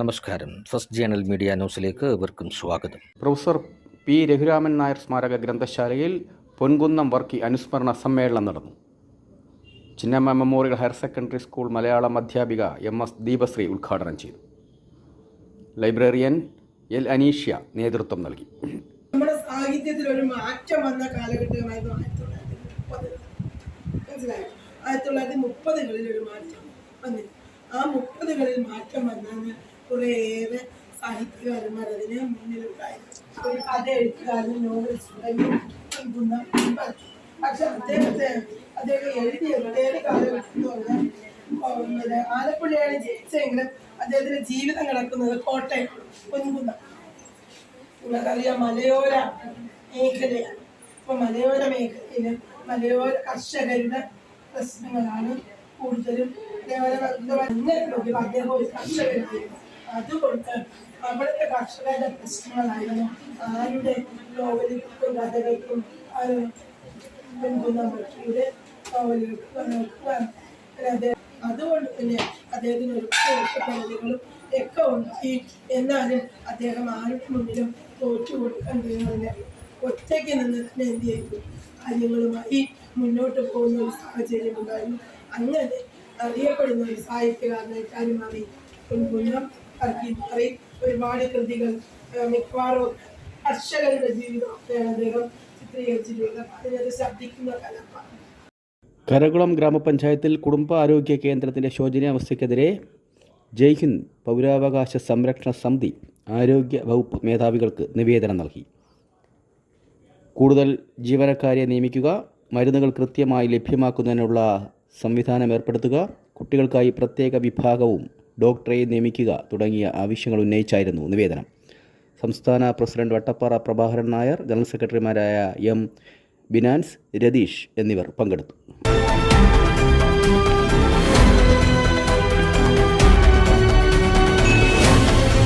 നമസ്കാരം. First journal media ന്യൂസിലേക്ക് ഇവർക്കും സ്വാഗതം. പ്രൊഫസർ പി രഘുരാമൻ നായർ സ്മാരക ഗ്രന്ഥശാലയിൽ പൊൻകുന്നം വർക്കി അനുസ്മരണ സമ്മേളനം നടന്നു. Chinnamma memorial higher secondary school Malayalam അധ്യാപിക എം എസ് ദീപശ്രീ ഉദ്ഘാടനം ചെയ്തു. ലൈബ്രറിയൻ എൽ അനീഷ്യ നേതൃത്വം നൽകി. നമ്മുടെ സാഹിത്യത്തിൽ ഒരു മാറ്റം വന്ന കാലഘട്ടമായിരുന്നു ആയിരത്തി തൊള്ളായിരത്തി മുപ്പത്. മനസ്സിലായോ? ആയിരത്തി തൊള്ളായിരത്തി മുപ്പതുകളിൽ ഒരു മാറ്റം വന്നിരുന്നു. ആ മുപ്പതുകളിൽ മാറ്റം വന്നാണ് കുറേയേറെ സാഹിത്യകാരന്മാർ അതിന് മുന്നിലുണ്ടായിരുന്നു. ഒരു കഥ എഴുത്തുകാരനും നോവലിസ്റ്റുകാരനും നൽകുന്ന പക്ഷെ അദ്ദേഹത്തെ അദ്ദേഹം എഴുതിയ ഏത് കാലഘട്ടം എന്ന് പറഞ്ഞാൽ ആലപ്പുഴയാണ് ജയിച്ചെങ്കിലും അദ്ദേഹത്തിന്റെ ജീവിതം കിടക്കുന്നത് കോട്ടയം പൊൻകുന്നം. നിങ്ങൾക്കറിയാം മലയോര മേഖലയാണ്. അപ്പൊ മലയോര മേഖലയിൽ മലയോര കർഷകരുടെ പ്രശ്നങ്ങളാണ് കൂടുതലും. അതേപോലെ അദ്ദേഹം ഒരു കർഷകനായിരുന്നു. അതുകൊണ്ട് അവിടുത്തെ കർഷകരുടെ പ്രശ്നങ്ങളായിരുന്നു. ആരുടെ നോവലുകൾക്കും കഥകൾക്കും നോവലുകൾക്കും അദ്ദേഹം അതുകൊണ്ട് തന്നെ അദ്ദേഹത്തിന് ഒരുപാട് ഒറ്റപ്പെടലുകളും ഒക്കെ ഉണ്ടായി. എന്നാലും അദ്ദേഹം ആരുടെ മുന്നിലും തോറ്റു കൊടുക്കാൻ കഴിയുന്നില്ല. ഒറ്റയ്ക്ക് നിന്ന് തന്നെ എന്ത് ചെയ്തു? കാര്യങ്ങളുമായി മുന്നോട്ട് പോകുന്ന ഒരു സാഹചര്യം ഉണ്ടായിരുന്നു അങ്ങനെ അറിയപ്പെടുന്ന ഒരു സാഹിത്യകാരനായിട്ടാണ് മാറി. മാറി ഒരുപാട് കൃതികൾ മിക്കവാറും കർഷകരുടെ ജീവിതമൊക്കെയാണ് അദ്ദേഹം ചിത്രീകരിച്ചിട്ടുള്ളത് അതിനത് ശബ്ദിക്കുന്ന കലപ്പാണ് കരകുളം ഗ്രാമപഞ്ചായത്തിൽ കുടുംബ കുടുംബാരോഗ്യ കേന്ദ്രത്തിന്റെ ശോചനീയാവസ്ഥയ്ക്കെതിരെ ജയ്ഹിന്ദ് പൗരാവകാശ സംരക്ഷണ സമിതി ആരോഗ്യ വകുപ്പ് മേധാവികൾക്ക് നിവേദനം നൽകി. കൂടുതൽ ജീവനക്കാരെ നിയമിക്കുക മരുന്നുകൾ കൃത്യമായി ലഭ്യമാക്കുന്നതിനുള്ള സംവിധാനം ഏർപ്പെടുത്തുക കുട്ടികൾക്കായി പ്രത്യേക വിഭാഗവും ഡോക്ടറെ നിയമിക്കുക തുടങ്ങിയ ആവശ്യങ്ങൾ ഉന്നയിച്ചായിരുന്നു നിവേദനം. സംസ്ഥാന പ്രസിഡന്റ് വട്ടപ്പാറ പ്രഭാകരൻ നായർ ജനറൽ സെക്രട്ടറിമാരായ എം ബിനാൻസ് രതീഷ് എന്നിവർ പങ്കെടുത്തു.